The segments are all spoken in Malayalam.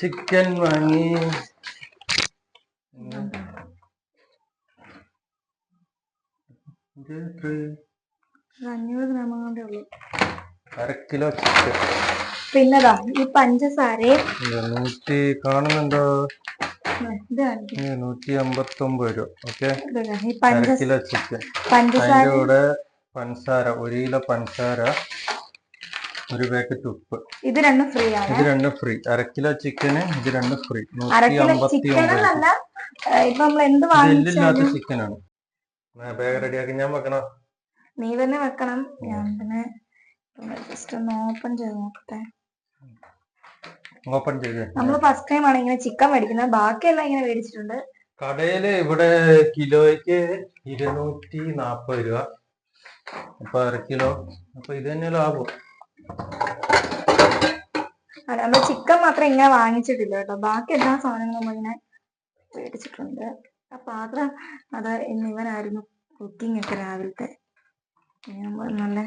ചിക്കൻ വാങ്ങി. അഞ്ഞൂറ് ഗ്രാം കൊണ്ടേ ഉള്ളൂ. അര കിലോ ചിക്കൻ. പിന്നതാ ഈ പഞ്ചസാരയും നൂറ്റി കാണുന്നുണ്ടോ? നൂറ്റി അമ്പത്തി ഒമ്പത് രൂപ. ഓക്കെ? അര കിലോ ചിക്കൻ. പഞ്ചസാര കൂടെ പഞ്ചസാര ഒരു കിലോ പഞ്ചസാര ഒരു പാക്കറ്റ് ഉപ്പ്. ഇത് രണ്ടും ഫ്രീ ആണ്. ഇത് രണ്ടും ഫ്രീ അര കിലോ ചിക്കന് ഇത് രണ്ടും ഫ്രീ എല്ലില്ലാത്ത ചിക്കനാണ് ബാഗ് റെഡിയാക്കി ഞാൻ വെക്കണം? നീ തന്നെ വെക്കണം. ഞാൻ പിന്നെ ജസ്റ്റ് ഒന്ന് ഓപ്പൺ ചെയ്ത് നോക്കട്ടെ. ഓപ്പൺ ചെയ്ത്. നമ്മൾ ഫസ്റ്റ് ടൈം ആണ് ഇങ്ങനെ ചിക്കൻ മേടിക്കുന്നത്. ബാക്കിയെല്ലാം ഇങ്ങനെ മേടിച്ചിട്ടുണ്ട്. കടയിൽ ഇവിടെ കിലോയ്ക്ക് ഇരുന്നൂറ്റി നാപ്പത് രൂപ. അപ്പൊ അര കിലോ. അപ്പൊ ഇത് തന്നെ ലാഭം. അല്ല നമ്മൾ ചിക്കൻ മാത്രം ഇങ്ങനെ വാങ്ങിച്ചിട്ടില്ല കേട്ടോ. ബാക്കി എല്ലാ സാധനങ്ങളും നമ്മൾ ഇങ്ങനെ മേടിച്ചിട്ടുണ്ട്. ആ പാത്രം അത് ഇന്നിവനായിരുന്നു കുക്കിംഗ് ഒക്കെ രാവിലത്തെ. പിന്നെ നമ്മൾ നല്ല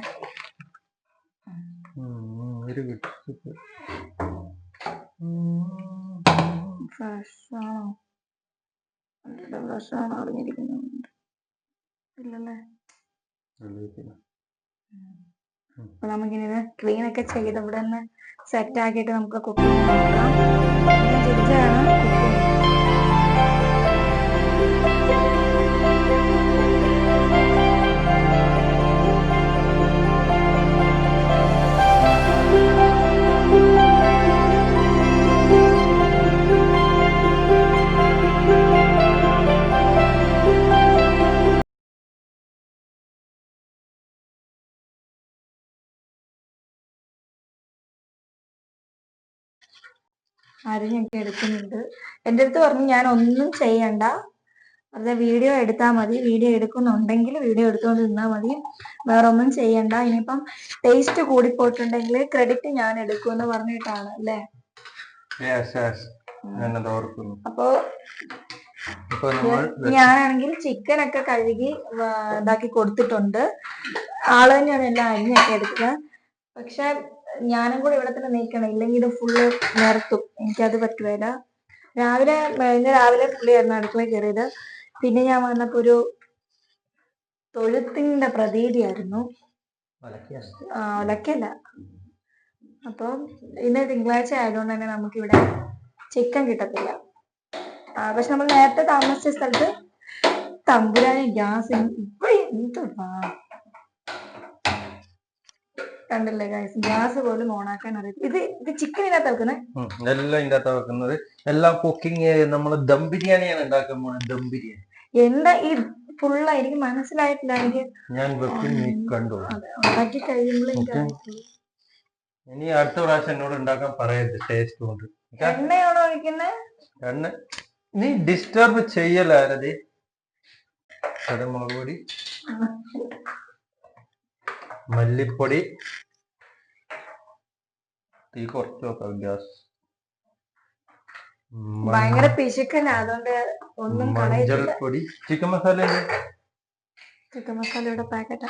ഫ്രഷാണോ അറിഞ്ഞിരിക്കുന്നുണ്ട്. ഇല്ലല്ലേ? അപ്പൊ നമുക്കിനി ഇത് ക്ലീൻ ഒക്കെ ചെയ്ത് ഇവിടെ നിന്ന് സെറ്റ് ആക്കിയിട്ട് നമുക്ക് കുക്കിംഗ് നോക്കാം. ജിജയാണ് കുക്കിംഗ് അരിഞ്ഞൊക്കെ എടുക്കുന്നുണ്ട്. എന്റെ അടുത്ത് പറഞ്ഞു ഞാൻ ഒന്നും ചെയ്യണ്ട. വെറുതെ വീഡിയോ എടുത്താൽ മതി. വീഡിയോ എടുക്കുന്നുണ്ടെങ്കിൽ വീഡിയോ എടുത്തുകൊണ്ട് നിന്നാൽ മതി. വേറെ ഒന്നും ചെയ്യണ്ട. ഇനിയിപ്പം ടേസ്റ്റ് കൂടിപ്പോയിട്ടുണ്ടെങ്കിൽ ക്രെഡിറ്റ് ഞാൻ എടുക്കുമെന്ന് പറഞ്ഞിട്ടാണ് അല്ലേ? അപ്പോ ഞാനാണെങ്കിൽ ചിക്കൻ ഒക്കെ കഴുകി ഇതാക്കി കൊടുത്തിട്ടുണ്ട്. ആൾ തന്നെയാണ് എല്ലാം അരിഞ്ഞൊക്കെ എടുക്കുക പക്ഷെ ഞാനും കൂടെ ഇവിടെ തന്നെ നീക്കണം ഇല്ലെങ്കിൽ ഇത് ഫുള്ള് നിരത്തും. എനിക്കത് പറ്റുകയില്ല. രാവിലെ ഇന്ന് രാവിലെ പുള്ളിയായിരുന്നു അടുക്കളയിൽ കയറിയത്. പിന്നെ ഞാൻ വന്നപ്പോ ഒരു തൊഴുത്തിന്റെ പ്രതീതിയായിരുന്നു. ആ, ഒലക്കല്ല അപ്പൊ ഇന്ന് തിങ്കളാഴ്ച ആയതുകൊണ്ട് തന്നെ നമുക്കിവിടെ ചിക്കൻ കിട്ടത്തില്ല. ആ, പക്ഷെ നമ്മൾ നേരത്തെ താമസിച്ച സ്ഥലത്ത് തമ്പുരാന് ഗ്യാസ് ഇവിടെ എന്തുവാ? കണ്ടില്ലേ ഗൈസ് ഗ്യാസ് പോലും ഓണാക്കാൻ അറിയാം ഇത് ഇത് ചിക്കൻ ഇതിനകത്ത് വെക്കുന്നത് എല്ലാം ഇതിന്റെ അകത്ത് വെക്കുന്നത്. എല്ലാം കുക്കിംഗ് നമ്മൾ ദം ബിരിയാണിയാണ് ഉണ്ടാക്കാൻ പോകുന്നത് ദം ബിരിയാണി. എന്താ ഈ ഫുള്ള എനിക്ക് മനസ്സിലായിട്ടില്ല എനിക്ക്. ഞാൻ വെക്കും നീ കണ്ടു? ഉണ്ടാക്കി കഴിയുമ്പോൾ ഇനി അടുത്ത പ്രാവശ്യം എന്നോട് ഉണ്ടാക്കാൻ പറയരുത് ടേസ്റ്റ് കൊണ്ട്? എണ്ണയാണോ ഒഴിക്കുന്നത് എണ്ണ. നീ ഡിസ്റ്റർബ് ചെയ്യലാരതി മുളക് പൊടി. മല്ലിപ്പൊടി. തീ കുറച്ച് നോക്കാം ഗ്യാസ്. ഭയങ്കര പിശുക്കല്ല അതുകൊണ്ട് ഒന്നും മഞ്ഞൾപ്പൊടി. ചിക്കൻ മസാല ചിക്കൻ മസാലയുടെ പാക്കറ്റാ.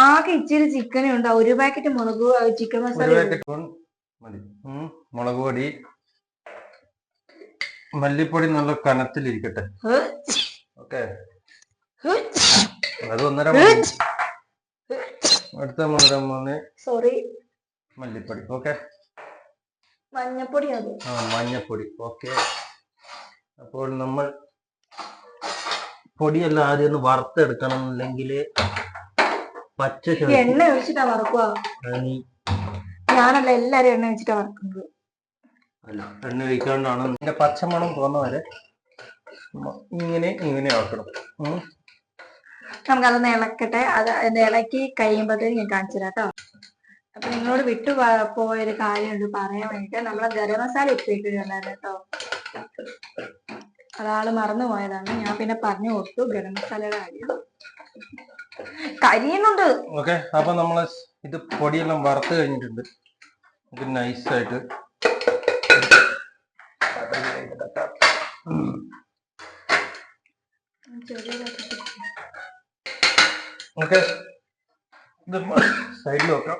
ആകെ ഇച്ചിരി ചിക്കനേ ഒരു പാക്കറ്റ് മുളക് ചിക്കൻ മസാല മുളക് പൊടി മല്ലിപ്പൊടി നല്ല കനത്തിലിരിക്കട്ടെ. ഓക്കെ. അത് ഒന്നര. അടുത്ത ഒന്നര മൂന്ന് സോറി. മല്ലിപ്പൊടി. ഓക്കെ. മഞ്ഞപ്പൊടി ആ മഞ്ഞപ്പൊടി. ഓക്കെ. അപ്പോൾ നമ്മൾ പൊടിയെല്ലാം ആദ്യം ഒന്ന് വറുത്തെടുക്കണം അല്ലെങ്കിൽ പച്ച എണ്ണ ഒഴിച്ചിട്ടാ വറക്കുക ഞാനല്ല എല്ലാരും എണ്ണ ഒഴിച്ചിട്ടാ വറക്കുന്നത്. അല്ല എണ്ണ ഒഴിക്കാണ്ടാണ്. ഇതിന്റെ പച്ചമണം പോകുന്ന വരെ ഇങ്ങനെ ഇങ്ങനെ ആക്കണം. നമുക്കതൊന്ന് ഇളക്കട്ടെ അത് ഇളക്കി കഴിയുമ്പോഴത്തേക്ക് ഞാൻ കാണിച്ചു തരാം അപ്പൊ നിങ്ങളോട് വിട്ടു പോയൊരു കാര്യമുണ്ട് പറയാൻ വേണ്ടിട്ട്. നമ്മളെ ഗരം മസാല ഇട്ടിട്ടുണ്ടായിരുന്നു കേട്ടോ. അതാൾ മറന്നു പോയതാണ് ഞാൻ പിന്നെ പറഞ്ഞു കൊടുത്തു ഗരം മസാലയുടെ കാര്യം. കരിയുന്നുണ്ട്. ഓക്കെ അപ്പൊ നമ്മൾ ഇത് പൊടിയെല്ലാം വറുത്ത് കഴിഞ്ഞിട്ടുണ്ട്. ഇത് നൈസായിട്ട് നമുക്ക് ഇത് സൈഡിൽ നോക്കാം.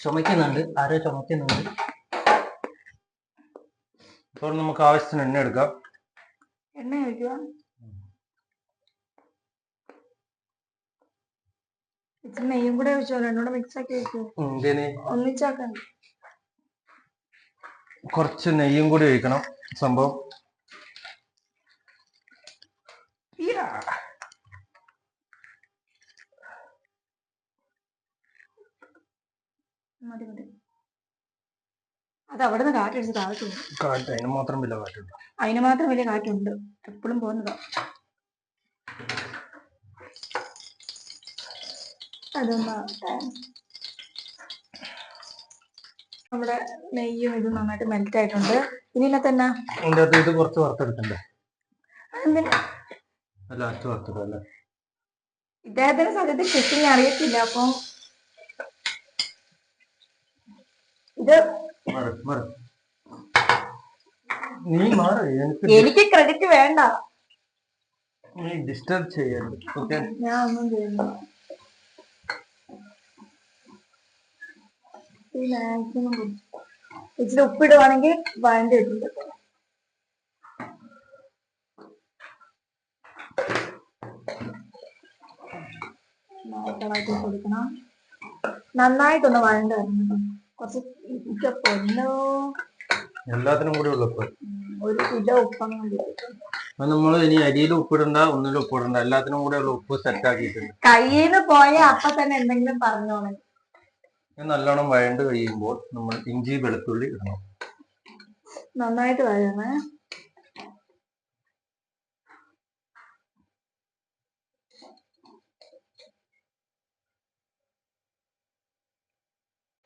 ചുമയ്ക്കുന്നുണ്ട്. ആരോ ചുമയ്ക്കുന്നുണ്ട്. അപ്പോൾ നമുക്ക് ആവശ്യത്തിന് എണ്ണ എടുക്കാം. എണ്ണ ഒഴിക്കുക. ഇച്ചിരി നെയ്യും കൂടെ ഒഴിച്ചോ? രണ്ടും കൂടെ മിക്സ് ആക്കി ഇതിന് ഒന്നിച്ചാക്കണ്ട? കുറച്ച് നെയ്യും കൂടി ഒഴിക്കണം. സംഭവം. അത് അവിടെ നിന്ന് കാറ്റടിച്ച് താഴത്ത് പോകും കാറ്റ് അതിന് മാത്രം വലിയ കാറ്റുണ്ട്. അതിന് മാത്രം വലിയ കാറ്റുണ്ട്. എപ്പോഴും പോകുന്നതാ. അതൊന്ന് നമ്മുടെ നെയ്യും ഇതും നന്നായിട്ട് മെൽറ്റ് ആയിട്ടുണ്ട്. ഇനി ഇതിനകത്ത് തന്നെ? അകത്ത് ഇത് കുറച്ച് വറുത്തെടുക്കണ്ടേ? ലാസ്റ്റ് വറുത്തെടുക്കാം അല്ലേ? ഇദ്ദേഹത്തിന് കുക്കിംഗ് അറിയത്തില്ല അപ്പം ഇത്. നീ മാറ് എനിക്ക് ക്രെഡിറ്റ് വേണ്ട. നീ ഡിസ്റ്റർബ് ചെയ്യരുത് ഞാൻ ഒന്നും ചെയ്യുന്നു മാക്സിമം. ഇച്ചിരി ഉപ്പിടുവാണെങ്കിൽ വഴണ്ടി വെച്ചിട്ട് കൊടുക്കണം. നന്നായിട്ടൊന്ന് വഴണ്ട് വരണം. കുറച്ച് പൊന്നോ എല്ലാത്തിനും കൂടി ഉള്ളപ്പോ ഒരു കിലോ ഉപ്പൊന്നും നമ്മൾ ഇനി അരിയിൽ ഉപ്പിടണ്ട ഒന്നിലും ഉപ്പിടണ്ട. എല്ലാത്തിനും കൂടെ ഉള്ള ഉപ്പ് സെറ്റ് ആക്കിയിട്ടുണ്ട്. കയ്യിൽ നിന്ന് പോയ അപ്പൊ തന്നെ എന്തെങ്കിലും പറഞ്ഞോളെ. നല്ലോണം വഴണ്ട് കഴിയുമ്പോൾ നമ്മൾ ഇഞ്ചി വെളുത്തുള്ളി ഇടണം. നന്നായിട്ട് വഴണേ.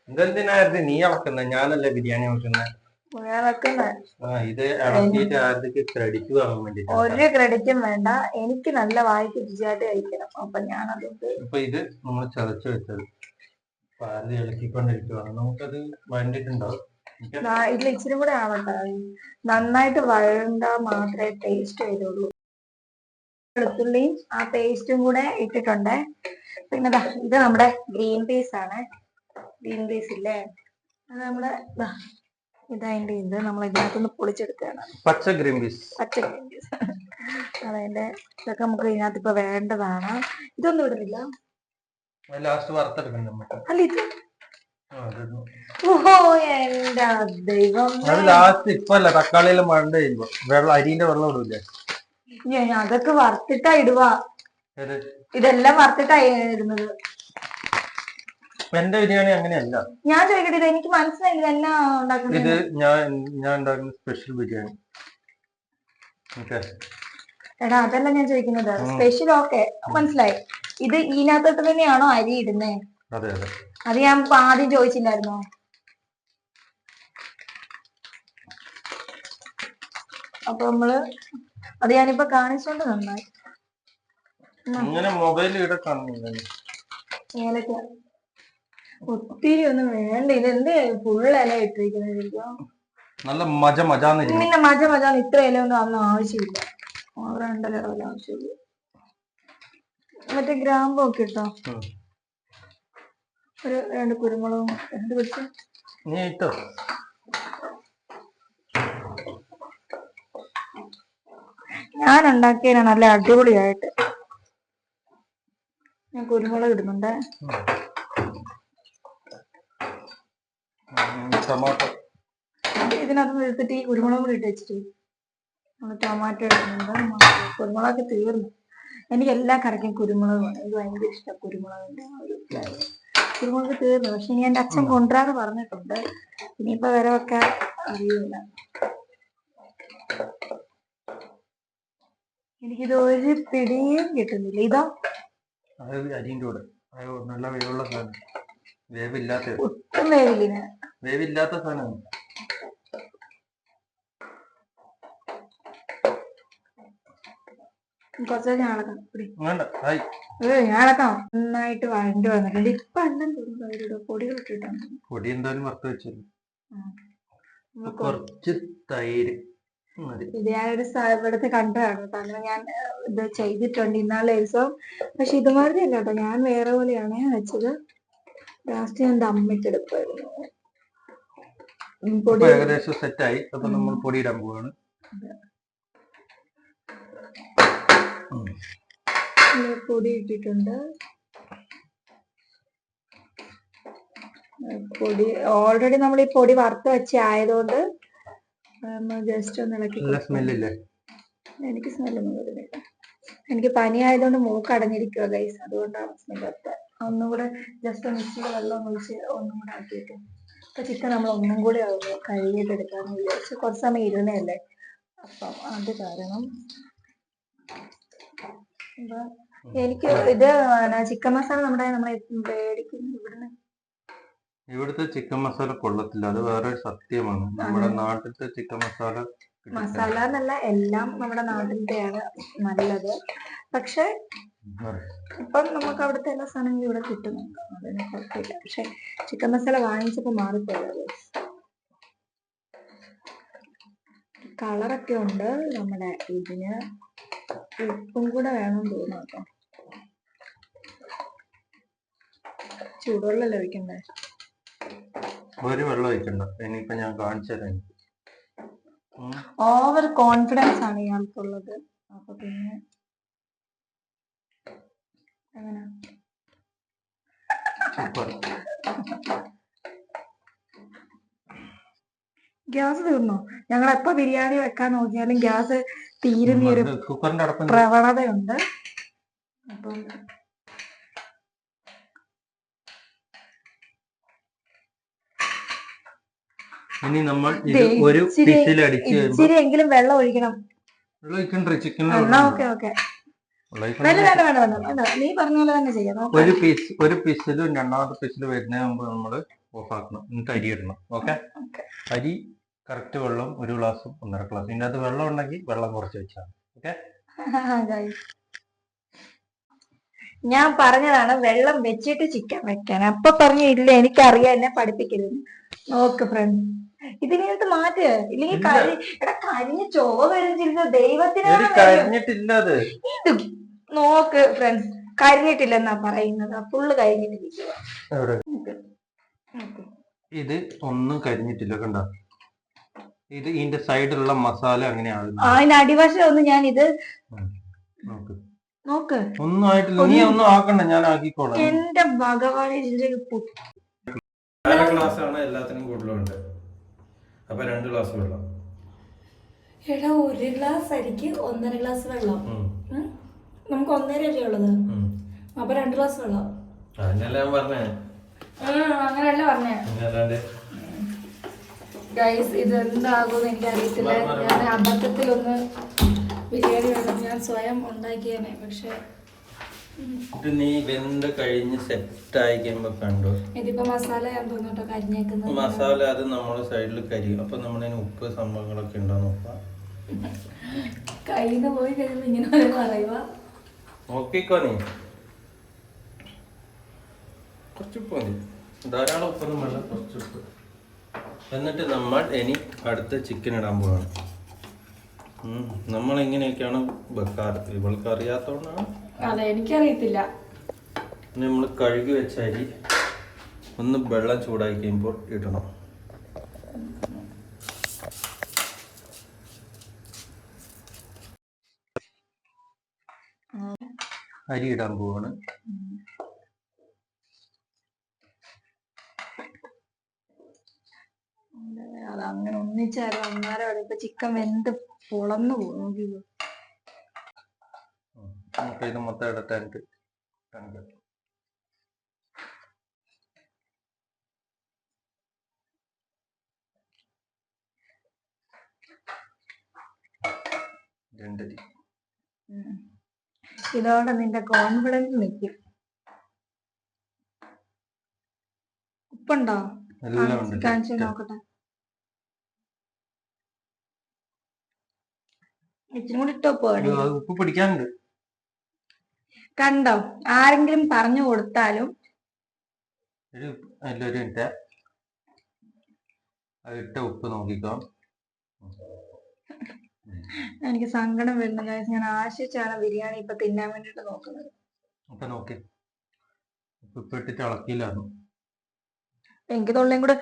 ഇതെന്തിനായിരുന്നു നീ ഇളക്കുന്നത് ഞാനല്ലേ ബിരിയാണി വെക്കുന്നത് ഇത് ഇളക്കിയിട്ട് ക്രെഡിറ്റ് വാങ്ങാൻ ഒരു ക്രെഡിറ്റും വേണ്ട. എനിക്ക് നല്ല വായിക്ക് രുചിയായിട്ട് കഴിക്കണം. അപ്പൊ ഞാനത് ഇപ്പൊ ഇത് നമ്മൾ ചതച്ചു വെച്ചത്. പാൽ ഇളക്കിക്കൊണ്ടിരിക്കുവാണ്. നമുക്കത് വഴണ്ടിട്ടുണ്ടാവും ഇതിൽ ഇച്ചിരി കൂടെ ആവട്ടെ നന്നായിട്ട് വഴണ്ട മാത്രമേ ടേസ്റ്റ് വരുള്ളൂ. വെളുത്തുള്ളിയും ആ പേസ്റ്റും കൂടെ ഇട്ടിട്ടുണ്ട്. പിന്നെ ഇത് നമ്മുടെ ഗ്രീൻ പീസ് ആണ്. ഗ്രീൻ പീസ് ഇല്ലേ? അത് നമ്മുടെ ഇതായിട്ട് ഇതതിന്റെ ഇത് നമ്മൾ ഇതിനകത്തുനിന്ന് പൊളിച്ചെടുക്കുകയാണ്. പച്ച ഗ്രീൻ പീസ്. പച്ച ഗ്രീൻ പീസ്. അതതിന്റെ ഇതൊക്കെ നമുക്ക് ഇതിനകത്ത് ഇപ്പൊ വേണ്ടതാണ്. ഇതൊന്നും ഇടുന്നില്ല. ലാസ്റ്റ് വറുത്തെടുക്കണം നമുക്ക് അല്ല ഇത് ഓഹോ എന്റെ ദൈവം അത് ലാസ്റ്റ് ഇപ്പൊ അല്ല വെള്ളം അരിന്റെ വെള്ളം ഇടൂലേ ഞാൻ അതൊക്കെ വറുത്തിട്ടാ ഇടുവാ? ഇതെല്ലാം വറുത്തിട്ടാ ഇടുന്നത്. എന്റെ ബിരിയാണി അങ്ങനെയല്ല. ഞാൻ ചോദിക്കട്ടെ ഇത് എനിക്ക് മനസ്സിലായില്ല എന്നാ ഉണ്ടാക്കുന്നത്? ഇത് ഞാൻ ഞാൻ ഉണ്ടാക്കുന്ന സ്പെഷ്യൽ ബിരിയാണി. എടാ അതല്ല ഞാൻ ചോദിക്കുന്നത്. സ്പെഷ്യൽ ഓക്കെ മനസ്സിലായി. ഇത് ഇതിനകത്തോട്ട് തന്നെയാണോ അരി ഇടുന്നേ? അതെ അതെ. അത് ഞാൻ ആദ്യം ചോദിച്ചില്ലായിരുന്നോ? അപ്പൊ നമ്മൾ അത് ഞാനിപ്പോ കാണിച്ചോണ്ട് നന്നായി. ഏലക്ക ഒത്തിരി ഒന്നും വേണ്ട. ഇത് എന്ത് ഫുൾ ഇല ഇട്ടിരിക്കുന്നത് നല്ല മജ മജാന്ന് പിന്നെ മജ മജാന്ന് ഇത്ര ഇല ഒന്നും അന്ന് ആവശ്യമില്ല ഇല ആവശ്യമില്ല. മറ്റേ ഗ്രാമ്പോ ഒക്കെ ഇട്ടോ? ഒരു രണ്ട് കുരുമുളകും. എന്ത് പിടിച്ചു നീ ഇട്ടോ? ഞാൻ ഉണ്ടാക്കിയതിനാ നല്ല അടിപൊളിയായിട്ട്. ഞാൻ കുരുമുളക് ഇടുന്നുണ്ട്. ടൊമാറ്റോ. ഇതിനകത്ത് എടുത്തിട്ട് ഈ കുരുമുളക് കൂടി ഇട്ട് വെച്ചിട്ട്. നമ്മൾ ടൊമാറ്റോ ഇടുന്നുണ്ട്. കുരുമുളക് തീർന്നു. എനിക്ക് എല്ലാ കറിക്കും കുരുമുളക് എനിക്ക് ഭയങ്കര ഇഷ്ടം കുരുമുളകിന്റെ ഒരു flavour. കുരുമുളക് തീർന്നു. പക്ഷെ ഇനി എന്റെ അച്ഛൻ കൊണ്ടുവരാന്ന് പറഞ്ഞിട്ടുണ്ട്. ഇനിയിപ്പോ വരെ ഒക്കെ അറിയില്ല എനിക്കിത് ഒരു പിടിയും കിട്ടുന്നില്ല. ഇതോ? അരിന്റെ കൂടെ. നല്ല വേവുള്ള സാധനം. വേവില്ലാത്ത ഒട്ടും വേവില്ല വേവില്ലാത്ത സാധനമാണ്. ഞാൻ നന്നായിട്ട് വഴണ്ട് വന്നിട്ടുണ്ട്. ഇപ്പൊ അണ്ണൻ തോന്നുന്നു അവരുടെ പൊടികൾ ഇട്ടിട്ടാണ്. പൊടി എന്തായാലും വറുത്ത് വെച്ചല്ലോ ഉം. കുറച്ച് തൈര് ഇത് ഞാനൊരു ഇവിടുത്തെ കണ്ടതാണ് കാരണം ഞാൻ ഇത് ചെയ്തിട്ടുണ്ട് ഇന്നാളെ ദിവസം. പക്ഷെ ഇതുമാതിരി അല്ല കേട്ടോ. ഞാൻ വേറെ പോലെയാണ് വെച്ചത്. ലാസ്റ്റ് ഞാൻ ദമ്മിട്ടെടുപ്പായിരുന്നു ഏകദേശം സെറ്റായി അപ്പൊ നമ്മൾ പൊടി ഇടാൻ പോവാണ്. പൊടി ഇട്ടിട്ടുണ്ട്. പൊടി ഓൾറെഡി നമ്മൾ ഈ പൊടി വറുത്ത് വെച്ച ആയതുകൊണ്ട് ജസ്റ്റ് ഒന്ന് ഇളക്കി സ്മെല്ലില്ലേ എനിക്ക് സ്മെല്ലൊന്നും വരുന്നില്ല. എനിക്ക് പനി ആയതുകൊണ്ട് മൂക്ക് അടഞ്ഞിരിക്കുക ഗൈസ് അതുകൊണ്ടാണ് സ്മെല്ല് ഒന്നുകൂടെ ജസ്റ്റ് ഒന്ന് ഇച്ചിരി വെള്ളം ഒന്ന് ഒഴിച്ച് ഒന്നും കൂടെ ആക്കിയിട്ട്. അപ്പൊ ചിക്കൻ നമ്മൾ ഒന്നും കൂടെ ആവുമോ കഴുകിയിട്ട് എടുക്കാന്ന് വിചാരിച്ചു. കുറച്ച് സമയം ഇരുന്നല്ലേ അപ്പം അത് കാരണം എനിക്ക് ഇത് ചിക്കൻ മസാല നമ്മുടെ നമ്മുടെ ഇവിടുന്ന്. ഇവിടുത്തെ ചിക്കൻ മസാല കൊള്ളത്തില്ല. അത് വേറെ സത്യമാണ്. നമ്മുടെ നാട്ടിലത്തെ ചിക്കൻ മസാല. മസാല എന്നല്ല എല്ലാം നമ്മുടെ നാട്ടിലത്തെയാണ് നല്ലത്. പക്ഷെ. ഇപ്പം നമുക്ക് അവിടുത്തെ എല്ലാ സാധനങ്ങളും ഇവിടെ കിട്ടുന്നുണ്ട്. അതിന് കുഴപ്പമില്ല. പക്ഷെ ചിക്കൻ മസാല വാങ്ങിച്ചപ്പോ മാറിപ്പോയത് കളറൊക്കെ ഉണ്ട്. നമ്മുടെ ഇതിന് ഉപ്പും കൂടെ വേണം തോന്നുന്നു കേട്ടോ. ചൂടുവെള്ളമല്ലേ ഒഴിക്കണ്ടേ? ഒരു വെള്ളം ഒഴിക്കണ്ട. ഇനിയിപ്പോ ഞാൻ കാണിച്ചു തരാം. ഓവർ കോൺഫിഡൻസ് ആണ് ഇയാൾക്കുള്ളത്. അപ്പൊ പിന്നെ അങ്ങനെ ഗ്യാസ് തീർന്നോ? ഞങ്ങൾ എപ്പോ ബിരിയാണി വെക്കാൻ നോക്കിയാലും ഗ്യാസ് തീരുന്ന ഒരു പ്രവണതയുണ്ട്. അപ്പം ഇനി നമ്മൾ ഇത് ഒരു എങ്കിലും വെള്ളം ഒഴിക്കണം. വെള്ളം ഒഴിക്കണ്ട? Chicken okay okay. നീ പറഞ്ഞ പോലെ തന്നെ ചെയ്യാം. ഒരു പീസ് ഒരു പീസിലും രണ്ടാമത്തെ പീസിൽ വരുന്നതിന് മുമ്പ് നമ്മൾ ഓഫ് ആക്കണം. എന്നിട്ട് അരി ഇടണം. ഓക്കെ. അരി കറക്റ്റ് വെള്ളം ഒരു ഗ്ലാസും ഒന്നര ഗ്ലാസ്. ഇതിനകത്ത് വെള്ളം ഉണ്ടെങ്കിൽ വെള്ളം കുറച്ച് വെച്ചാൽ ഓക്കെ. ഞാൻ പറഞ്ഞതാണ് വെള്ളം വെച്ചിട്ട് ചിക്കൻ വെക്കാൻ. അപ്പൊ പറഞ്ഞു ഇല്ല എനിക്കറിയാം എന്നെ പഠിപ്പിക്കരുത്. നോക്ക് ഫ്രണ്ട് ഇതിനകത്ത് മാറ്റ്. ഇല്ലെങ്കിൽ ഇല്ല. കരി എടാ കരിഞ്ഞ് ചോവ വരുന്നിരുന്ന ദൈവത്തിനാണ് വരും. ഇത് നോക്ക് ഫ്രണ്ട്സ് കരിഞ്ഞിട്ടില്ലെന്നാ പറയുന്നത്. ഫുള്ള് കരിഞ്ഞിട്ടില്ല. ഇത് ഒന്നും കരിഞ്ഞിട്ടില്ല കണ്ട? ഇത് ഇതിന്റെ സൈഡിലുള്ള മസാല അങ്ങനെയാണ്. അതിന്റെ അടിവശം ഒന്ന് ഞാൻ ഇത് നോക്ക് നോക്ക്. ഒന്നും ആയിട്ടില്ല നീ ഒന്നും ആക്കണ്ട ഞാൻ ആക്കിക്കോളാം. എന്റെ ഭഗവാൻ ഇതിന്റെ ഗ്ലാസ് ആണ് എല്ലാത്തിനും കൂടുതലുണ്ട്. അപ്പൊ രണ്ട് ഗ്ലാസ് വെള്ളം. എടാ ഒരു ഗ്ലാസ് അരിക്ക് ഒന്നര ഗ്ലാസ് വെള്ളം? നമുക്ക് ഒന്നര അല്ലേ ഉള്ളത് അപ്പൊ രണ്ട് ഗ്ലാസ് വെള്ളം. ഞാൻ പറഞ്ഞേ. അങ്ങനെയല്ല പറഞ്ഞേ. ഗൈസ് ഇത് എന്താകുമെന്ന് എനിക്ക് അറിയത്തില്ല ഞാൻ അബദ്ധത്തിൽ ഒന്ന് ബിരിയാണി വേണം ഞാൻ സ്വയം ഉണ്ടാക്കിയേനെ പക്ഷെ നീ വെന്ത് കഴിഞ്ഞ് സെറ്റ് ആയിക്കുമ്പോ കണ്ടു? ഇതിപ്പോ മസാല ഞാൻ തോന്നുട്ടോ കരിഞ്ഞേക്കുന്നത്. മസാല അത് നമ്മുടെ സൈഡിൽ കരിയും. അപ്പൊ നമ്മളതിന് ഉപ്പ് സംഭവങ്ങളൊക്കെ ഉണ്ടോ നോക്കാം. കയ്യിൽ നിന്ന് പോയി കഴിയുമ്പോ ഇങ്ങനെ പറയുക നോക്കിക്കോ നീ. കുറച്ച് ഉപ്പ് മതി. ധാരാളം ഉപ്പൊന്നും വേണ്ട കുറച്ച് ഉപ്പ്. എന്നിട്ട് നമ്മൾ ഇനി അടുത്ത ചിക്കൻ ഇടാൻ പോവാണ്. നമ്മൾ എങ്ങനെയൊക്കെയാണ് വെക്കാറ്? ഇവൾക്ക് അറിയാത്തോണ്ടാണ്? അതെ എനിക്കറിയത്തില്ല. നമ്മൾ കഴുകി വെച്ച അരി ഒന്ന് വെള്ളം ചൂടാക്കി കഴിയുമ്പോൾ ഇടണം. അരി ഇടാൻ പോവാണ്. അത് അങ്ങനെ ഒന്നിച്ചായിരുന്നു അന്നേരം ഇപ്പൊ ചിക്കൻ വെന്ത് പൊളന്നു പോകും നോക്കിക്കോ. നമുക്ക് ഇത് മൊത്തം ഉം. ഇതോടെ നിന്റെ കോൺഫിഡൻസ് നിൽക്കും ഉപ്പുണ്ടോ? കാണിച്ചു നോക്കട്ടെ. ഇച്ചിരി കൂടി ഇട്ടോ ഇത് പോകണേ അത് ഉപ്പ് പിടിക്കാനുണ്ട്. കണ്ടോ? ആരെങ്കിലും പറഞ്ഞു കൊടുത്താലും ഒരു മിനിറ്റ്. ഇട്ട ഉപ്പ് നോക്കിക്കോ. എനിക്ക് സങ്കടം വരുന്നു ഗൈസ് ഞാൻ ആശിച്ചാണ് ബിരിയാണി ഇപ്പൊ തിന്നാൻ വേണ്ടിട്ട് നോക്കുന്നത്. അപ്പൊ നോക്കി. ഉപ്പ് ഇട്ടിട്ട് ഇളക്കിയില്ലായിരുന്നു എനിക്ക് തൊള്ളയും കൂടെ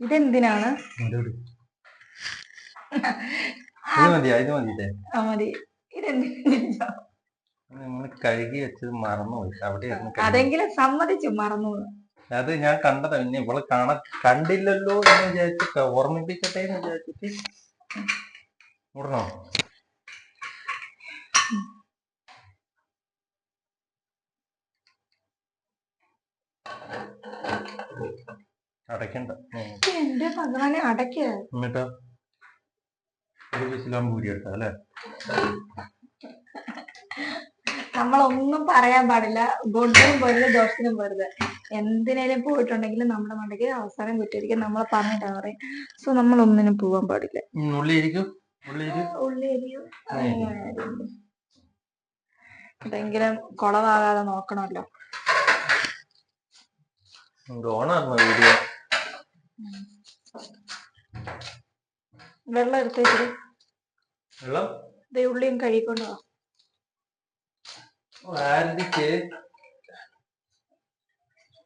ഇതെന്തിനാണ്. ഇത് മതിയാ? ഇത് മതിയില്ലേ? ആ മതി. ഇതെന്തിനാ നിങ്ങൾ കഴുകി വെച്ചത് മറന്നുപോയി. അവിടെയായിരുന്നു കഴുകി. അതെങ്കിലും സമ്മതിച്ചു മറന്നു അത് ഞാൻ കണ്ടതാ പിന്നെ ഇവൾ കാണാ കണ്ടില്ലല്ലോ എന്ന് വിചാരിച്ചിട്ട് ഓർമ്മിപ്പിക്കട്ടെ എന്ന് വിചാരിച്ചിട്ട്. അടയ്ക്കണ്ട. ഉം. എന്റെ ഭഗവാനെ അടയ്ക്ക. എന്നിട്ടോ? ഒരു അല്ലേ? നമ്മളൊന്നും പറയാൻ പാടില്ല. ഗുഡിനും പോരുത് ദോഷത്തിനും പോരുത്. എന്തിനേലും പോയിട്ടുണ്ടെങ്കിൽ നമ്മുടെ മണ്ടയ്ക്ക് അവസാനം കുറ്റിയിരിക്കും നമ്മളെ പറഞ്ഞിട്ടാ പറയും. സോ നമ്മൾ ഒന്നിനും പോവാൻ പാടില്ല. ഉള്ളി ഇരിക്കും. ഉള്ളി ഇരി ഉള്ളിരിയും എന്തെങ്കിലും കുളവാകാതെ നോക്കണമല്ലോ. ഓണായിരുന്നു വീഡിയോ? വെള്ളം എടുത്തേക്കും വെള്ളം? ദേ ഉള്ളിയും കഴുകിക്കൊണ്ട് വാ. ആന്റിക്ക്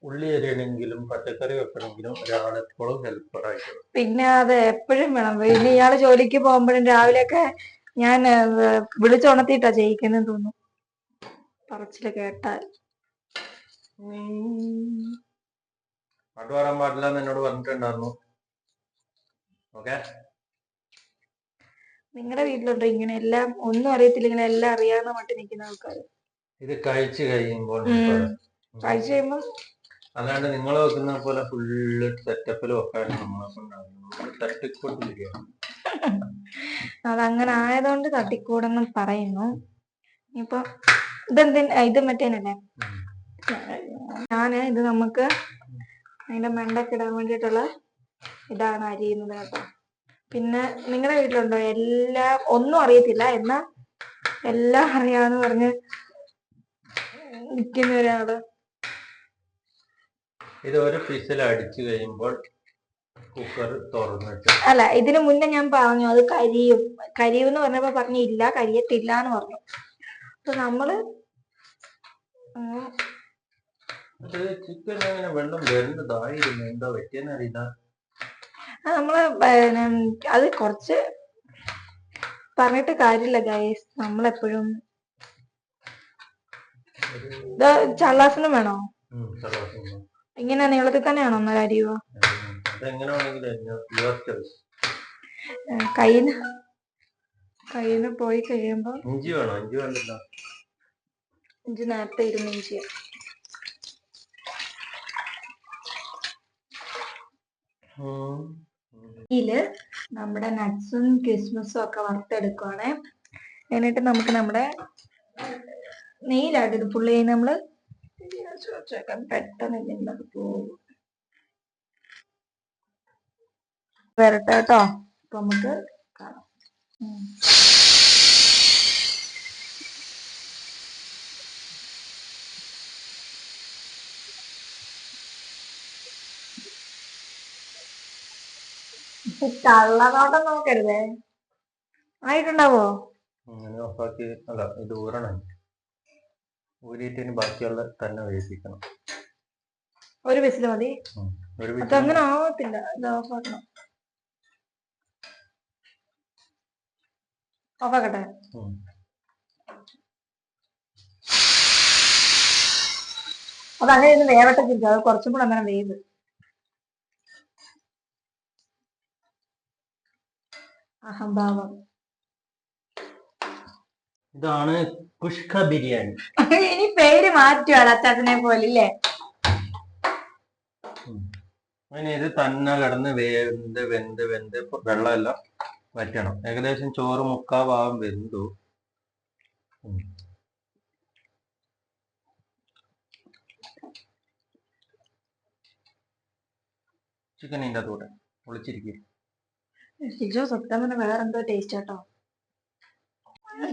ഉള്ളി അരിയണമെങ്കിലും പച്ചക്കറി വെക്കണമെങ്കിലും ഒരാളെപ്പോഴും ഹെൽപ്പർ ആയിട്ട് പിന്നെ അത് എപ്പോഴും വേണം. പിന്നെ ഇയാൾ ജോലിക്ക് പോകുമ്പോഴും രാവിലെയൊക്കെ ഞാൻ വിളിച്ചുണർത്തിയിട്ടാ ചെയ്യിക്കുന്നത് തോന്നുന്നു. പറച്ചിൽ കേട്ടാൽ. പാട്ട് പാടാൻ പാടില്ല എന്ന് എന്നോട് പറഞ്ഞിട്ടുണ്ടായിരുന്നു. ഓക്കെ നിങ്ങളുടെ വീട്ടിലുണ്ടോ ഇങ്ങനെ എല്ലാം ഒന്നും അറിയത്തില്ല ഇങ്ങനെ എല്ലാം അറിയാവുന്ന മട്ടിൽ നിൽക്കുന്ന ആൾക്കാർ ഇത് കഴിച്ചു കഴിയുമ്പോൾ. കഴിച്ചു കഴിയുമ്പോ? അല്ലാണ്ട് നിങ്ങൾ വെക്കുന്ന പോലെ ഫുള്ള് നമ്മളെ നമ്മൾ തട്ടിക്കൊണ്ടിരിക്കുകയാണ്. അതങ്ങനെ ആയതുകൊണ്ട് തട്ടിക്കൂടെന്ന് പറയുന്നു. ഇപ്പൊ ഇതെന്തി ഇത് മറ്റേനല്ലേ ഞാൻ ഇത് നമുക്ക് അതിന്റെ മെണ്ടക്കിടാൻ വേണ്ടിയിട്ടുള്ള ഇതാണ് അരിയുന്നത് കേട്ടോ. പിന്നെ നിങ്ങളുടെ വീട്ടിലുണ്ടോ? എല്ലാം ഒന്നും അറിയത്തില്ല. എന്നാ എല്ലാം അറിയാന്ന് പറഞ്ഞ് നിൽക്കുന്ന ഒരാൾ ഇത് ഒരു പിസിൽ അടിച്ചു കഴിയുമ്പോൾ കുക്കർ തുറന്നിട്ട് അല്ല ഇതിനു മുന്നേ ഞാൻ പറഞ്ഞു അത് കരിയും. കരിയും എന്ന് പറഞ്ഞപ്പോ പറഞ്ഞു ഇല്ല കരിയത്തില്ല എന്ന് പറഞ്ഞു. അപ്പൊ നമ്മൾ ചിക്കൻ അങ്ങനെ വെള്ളം വരുന്നതായിരുന്നു? എന്താ പറ്റിയെന്ന് അറിയില്ല അത് നമ്മൾ പിന്നെ അത് കുറച്ച് പറഞ്ഞിട്ട് കാര്യമില്ല ഗൈസ് നമ്മളെപ്പോഴും ചള്ളാസനം വേണോ? ഇങ്ങനെ നീളത്തിൽ തന്നെയാണോ ഒന്നര അരിയോ കയ്യിന് കയ്യിന്ന് പോയി കഴിയുമ്പോ ഇഞ്ചി വേണോ? ഇഞ്ചി വേണ്ടല്ലോ. ഇഞ്ചി നേരത്തെ ഇരുന്ന് ഇഞ്ചി ഉം. ഇതിൽ നമ്മുടെ നട്ട്സും കിസ്മസും ഒക്കെ വറുത്തെടുക്കുവാണേ. എന്നിട്ട് നമുക്ക് നമ്മുടെ നെയ്യിലായിട്ട് ഇത് പുള്ളി നമ്മൾ. പെട്ടെന്ന് പോകും. വരട്ടെ കേട്ടോ. നമുക്ക് കാണാം. ഉം. കള്ളനോട്ടം നോക്കരുതേ. ആയിട്ടുണ്ടാവോ? അങ്ങനെ ഓഫാക്കി അല്ല ഇത് ഊരണം. ഊരിയിട്ട് ഇനി ബാക്കിയുള്ള തന്നെ വേവിക്കണം ഒരു വിസിൽ മതി. അതങ്ങനെ ആവത്തില്ല ഇത് ഓഫാക്കണം. ഓഫാക്കട്ടെ? അതങ്ങനെ വേറെ വേവട്ടെ ചിരിക്കും അത് കുറച്ചും കൂടെ അങ്ങനെ വേവ്. അഹംഭാവം. ഇതാണ് കുഷ്ക ബിരിയാണി. ഇനി പേര് മാറ്റുവാണ് അച്ചാച്ചനെ പോലെ ഇല്ലേ? അങ്ങനെ ഇത് തന്നെ കിടന്ന് വെന്ത് വെന്ത് വെന്ത് വെള്ളമെല്ലാം വറ്റണം. ഏകദേശം ചോറ് മുക്കാ ഭാഗം വെന്തു. ചിക്കൻ ഇതിന്റെ അതോടെ ഒളിച്ചിരിക്കും സത്യം പറഞ്ഞ വേറെ എന്തോ ടേസ്റ്റ് കേട്ടോ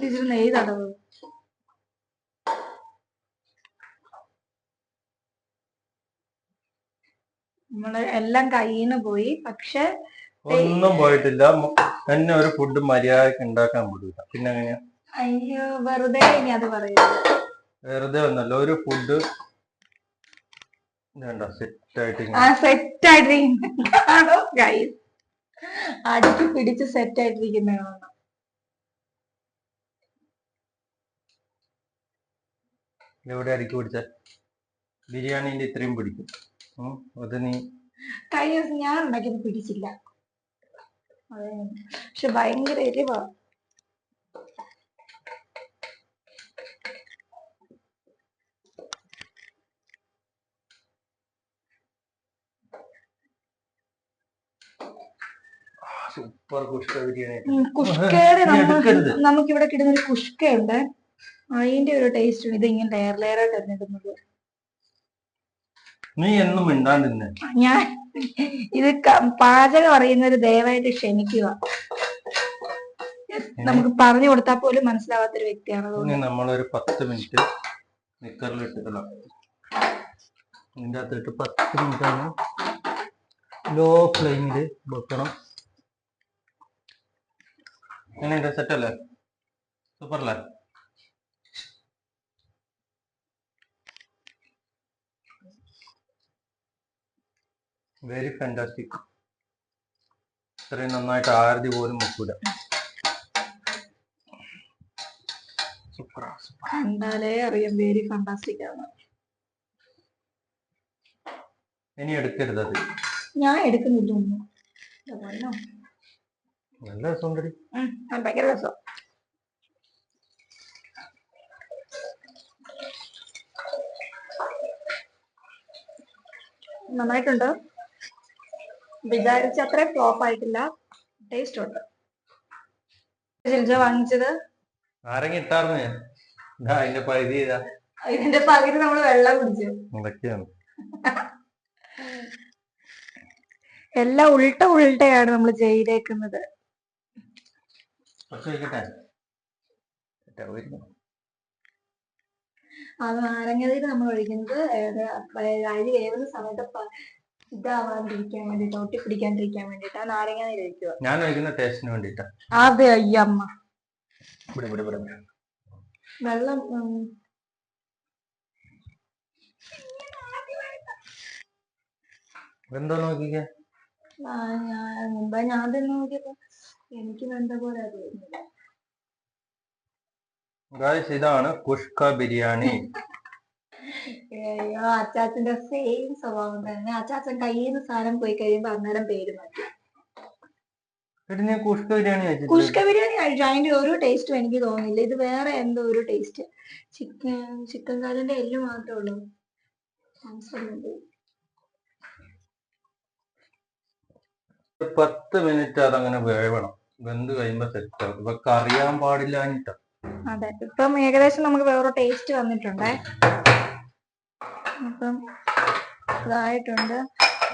ടീച്ചർ തടവ് നമ്മൾ എല്ലാം കയ്യിന്ന് പോയി പക്ഷെ ഒന്നും പോയിട്ടില്ല. എന്നെ ഒരു ഫുഡ് മര്യാദയ്ക്ക് ഉണ്ടാക്കാൻ പറ്റില്ല പിന്നെ എങ്ങനെയാ? അയ്യോ വെറുതെ ഇനി അത് പറയൂ വെറുതെ ഒന്നല്ല ഒരു ഫുഡ് സെറ്റ് ആയിട്ട് ആ സെറ്റ് ആയിട്ടിരിക്കുന്നതാണോ അടുക്കി പിടിച്ച് സെറ്റ് ആയിട്ടിരിക്കുന്നതാണോ എവിടെ അടിക്ക് പിടിച്ച? ബിരിയാണിന്റെ ഇത്രയും പിടിക്കും. അത് നീ കഴിഞ്ഞ ദിവസം ഞാൻ ഉണ്ടാക്കിയത് പിടിച്ചില്ല. പക്ഷെ ഭയങ്കര എരിവാ. സൂപ്പർ കുഷ്ക ബിരിയാണി ഉം, കുഷ്കയുടെ നീ നമ്മ എടുക്കരുത്. നമുക്കിവിടെ കിട്ടുന്ന ഒരു കുഷ്കയുണ്ട് അതിന്റെ ഒരു ടേസ്റ്റ് ഉണ്ട് ഇത് ഇങ്ങനെ ലെയർ ലെയർ ആയിട്ട് ഇടുന്നത് നീ എന്നും മിണ്ടാണ്ടിരുന്നെ. ഞാൻ ഇത് പാചകം അറിയുന്ന ഒരു ദയവായിട്ട് ക്ഷമിക്കുക. നമുക്ക് പറഞ്ഞു കൊടുത്താൽ പോലും മനസ്സിലാവാത്തൊരു വ്യക്തിയാണ് അതുകൊണ്ട്. ഇനി നമ്മളൊരു പത്ത് മിനിറ്റ് നിക്കറിൽ ഇട്ടിട്ടില്ല ഇതിന്റെ അകത്തിട്ട് പത്ത് മിനിറ്റ് ആണ് ലോ ഫ്ലെയിമിൽ വെക്കണം. എങ്ങനെയുണ്ട് സെറ്റ് അല്ലേ? സൂപ്പർ അല്ലേ? വെരി ഫാന്റാസ്റ്റിക് ഇത്രയും നന്നായിട്ട് ആരതി പോലും വെക്കൂല സൂപ്പറാ കണ്ടാലേ അറിയാം വെരി ആണ്. ഇനി എടുക്കരുത് അത്. ഞാൻ എടുക്കുന്നില്ല ഒന്നും. നല്ല രസമുണ്ടടി. അത് ഭയങ്കര രസം. നന്നായിട്ടുണ്ട്. വിചാരിച്ച അത്ര ഫ്ലോപ്പ് ആയിട്ടില്ല. ടേസ്റ്റ് ഉണ്ട്. ജിൽജ വാങ്ങിച്ചത്? നാരങ്ങ ഇട്ടാർന്നു ഞാൻ. ഇതാ അതിന്റെ പകുതി ഇതാ. ഇതിന്റെ പകുതി നമ്മൾ വെള്ളം കുടിച്ചു. എല്ലാം ഉൾട്ട ഉൾട്ടയാണ് നമ്മൾ ചെയ്തേക്കുന്നത് കുറച്ച് കഴിക്കട്ടെ പോയിരുന്നു. അത് നമ്മൾ ഒഴിക്കുന്നത് അരി വേവുന്ന സമയത്ത് ഇതാവാണ്ടിരിക്കാൻ വേണ്ടിട്ട് ഒട്ടിപ്പിടിക്കാണ്ടിരിക്കാൻ വേണ്ടിട്ട് ആ നാരങ്ങ നീര് ഒഴിക്കുക ഞാൻ ഒഴിക്കുന്ന ടേസ്റ്റിന് വേണ്ടിട്ടാ അതെ അയ്യമ്മ. വെള്ളം എന്തോ നോക്കിക്കേ? ആ, മുമ്പേ ഞാൻ തന്നെ നോക്കിയപ്പോ എനിക്ക് വേണ്ട പോലെ ഗായ്സ് ഇതാണ് കുഷ്ക ബിരിയാണി. അയ്യോ അച്ചാച്ചന്റെ സെയിം സ്വഭാവം തന്നെ. അച്ചാച്ചൻ കയ്യിൽ നിന്ന് സാധനം പോയി കഴിയുമ്പോ അന്നേരം പേര് മാറ്റി. കുഷ്ക ബിരിയാണി കുഷ്ക ബിരിയാണി കഴിച്ചു. അതിന്റെ ഒരു ടേസ്റ്റും എനിക്ക് തോന്നില്ല ഇത് വേറെ എന്തോ ഒരു ടേസ്റ്റ് ചിക്കൻ ചിക്കൻ കാലിന്റെ എല്ല് മാത്രമേ ഉള്ളൂ. പത്ത് മിനിറ്റ് അതങ്ങനെ വേവണം. വെന്ത് കഴിയുമ്പോ സെറ്റ് ആവും ഇപ്പൊ അറിയാൻ പാടില്ല അതെ. ഇപ്പം ഏകദേശം നമുക്ക് വേറെ ടേസ്റ്റ് വന്നിട്ടുണ്ടേ. അപ്പം ഇതായിട്ടുണ്ട്.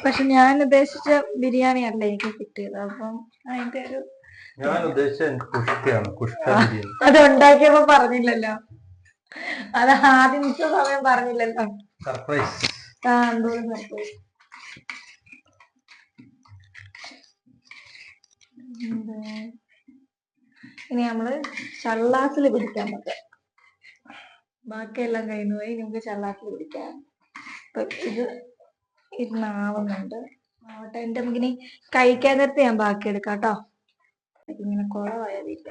പക്ഷെ ഞാൻ ഉദ്ദേശിച്ച ബിരിയാണി അല്ല എനിക്ക് കിട്ടിയത്. അപ്പം അതിന്റെ ഒരു ഞാൻ ഉദ്ദേശിച്ച ബിരിയാണി. അത് ഉണ്ടാക്കിയപ്പോ പറഞ്ഞില്ലല്ലോ. അത് ആദ്യം സമയം പറഞ്ഞില്ലല്ലോ. സർപ്രൈസ് ആ എന്തോ ഒരു ഇനി നമ്മൾ ചള്ളാസിൽ പിടിക്കാൻ പറ്റും ബാക്കിയെല്ലാം കഴിഞ്ഞു പോയി നമുക്ക് ചള്ളാസിൽ പിടിക്കാം. അപ്പൊ ഇത് ഇരുന്നാവുന്നുണ്ട് ആവട്ടെ എന്റെ നമുക്കിനി കഴിക്കാൻ നേരത്തെ ഞാൻ ബാക്കി എടുക്കാം കേട്ടോ. ഇങ്ങനെ കുളമായതില്ല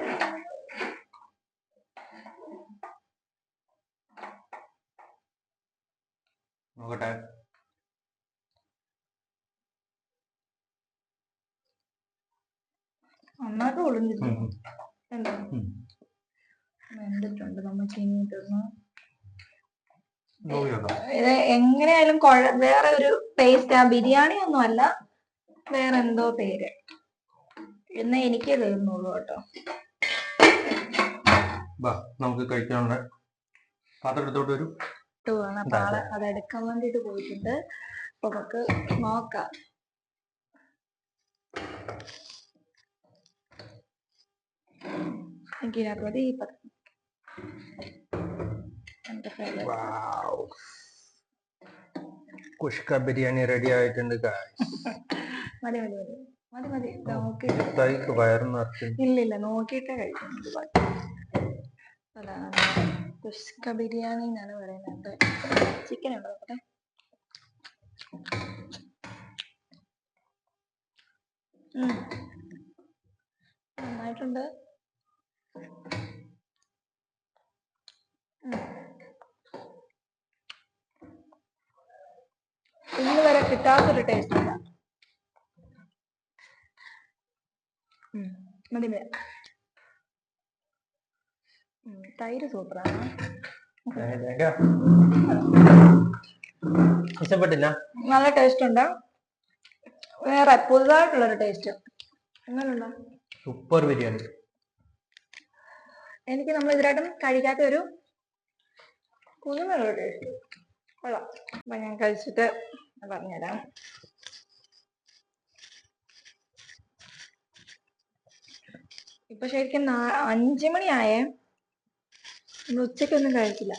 നോക്കട്ടെ. നന്നായിട്ട് ഒളിഞ്ഞിട്ടുണ്ട്. വെന്തിട്ടുണ്ട്. ഇതൊന്ന് നോക്കി ഇത് എങ്ങനെയായാലും കുഴ വേറെ ഒരു പേസ്റ്റ് ആ. ബിരിയാണി ഒന്നും അല്ല. വേറെ എന്തോ പേര്. എന്ന് എനിക്ക് തീർന്നുള്ളൂ കേട്ടോ. നമുക്ക് കഴിക്കാനുള്ള പാത്രം എടുത്തോട്ട് വരും. അതെടുക്കാൻ വേണ്ടിട്ട് പോയിട്ടുണ്ട്. അപ്പൊ നമുക്ക് നോക്കാം. എനിക്ക് rodilla. മതി ഈ പ- എന്റെ favourite. കുഷ്ക ബിരിയാണി റെഡി ആയിട്ടുണ്ട് guys. മതി മതി മതി മതി മതി നിറച്ച് ഇല്ല ഇല്ല നോക്കിയിട്ടേ കഴിക്കുന്നത് അതാണ് കുഷ്ക ബിരിയാണി എന്നാണ് പറയുന്നത് ചിക്കൻ ഉണ്ടോ നോക്കട്ടെ. നന്നായിട്ടുണ്ട് ഇന്ന് വരെ കിട്ടാത്തൊരു ടേസ്റ്റ് ഉം. മതി മതി. തൈര് സൂപ്പറാണ്. ഇഷ്ടപ്പെട്ടില്ല. നല്ല ടേസ്റ്റ് ഉണ്ട്. വേറെ പുതുതായിട്ടുള്ളൊരു ടേസ്റ്റ് എങ്ങനെയുണ്ടോ സൂപ്പർ ബിരിയാണി. എനിക്ക് നമ്മൾ ഇതിലായിട്ടും കഴിക്കാത്ത ഒരു ടേസ്റ്റ് കൊള്ളാം. അപ്പൊ ഞാൻ കഴിച്ചിട്ട് പറഞ്ഞുതരാം. ഇപ്പൊ ശരിക്കും അഞ്ച് മണിയായേ. നമ്മൾ ഉച്ചക്കൊന്നും കഴിക്കില്ല.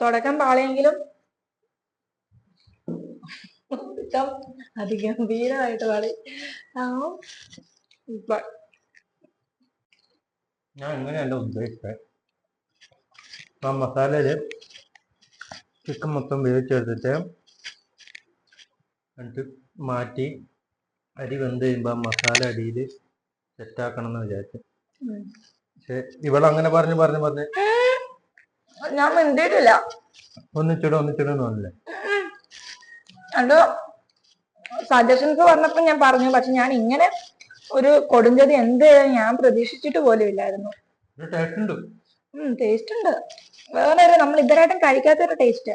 തുടക്കം പാളിയെങ്കിലും ഒടുക്കം അതിഗംഭീരമായിട്ട് പാടി. ആ ഇപ്പൊ. ഞാൻ എങ്ങനെയല്ല ഉദ്ദേശിച്ചത് ആ മസാലയിൽ ചിക്കൻ മൊത്തം വേവിച്ചെടുത്തിട്ട് എന്നിട്ട് മാറ്റി അരി വെന്ത് കഴിയുമ്പോൾ മസാല അടിയിൽ സെറ്റാക്കണം എന്ന് വിചാരിച്ചു. പക്ഷെ പക്ഷെ ഇവളങ്ങനെ പറഞ്ഞു പറഞ്ഞു പറഞ്ഞ് ഞാൻ മിണ്ടിയിട്ടില്ല. ഒന്നിച്ചിടും ഒന്നിച്ചിടും എന്ന് പറഞ്ഞില്ലേ? അത് സജഷൻസ് പറഞ്ഞപ്പോ ഞാൻ പറഞ്ഞു പക്ഷെ ഞാൻ ഇങ്ങനെ ഒരു കൊടുംചതി എന്ത് ഞാൻ പ്രതീക്ഷിച്ചിട്ട് പോലും ഇല്ലായിരുന്നു. ടേസ്റ്റ് ഉണ്ട്. വേറെ ഒരു നമ്മൾ ഇതുവരായിട്ടും കഴിക്കാത്ത ഒരു ടേസ്റ്റ്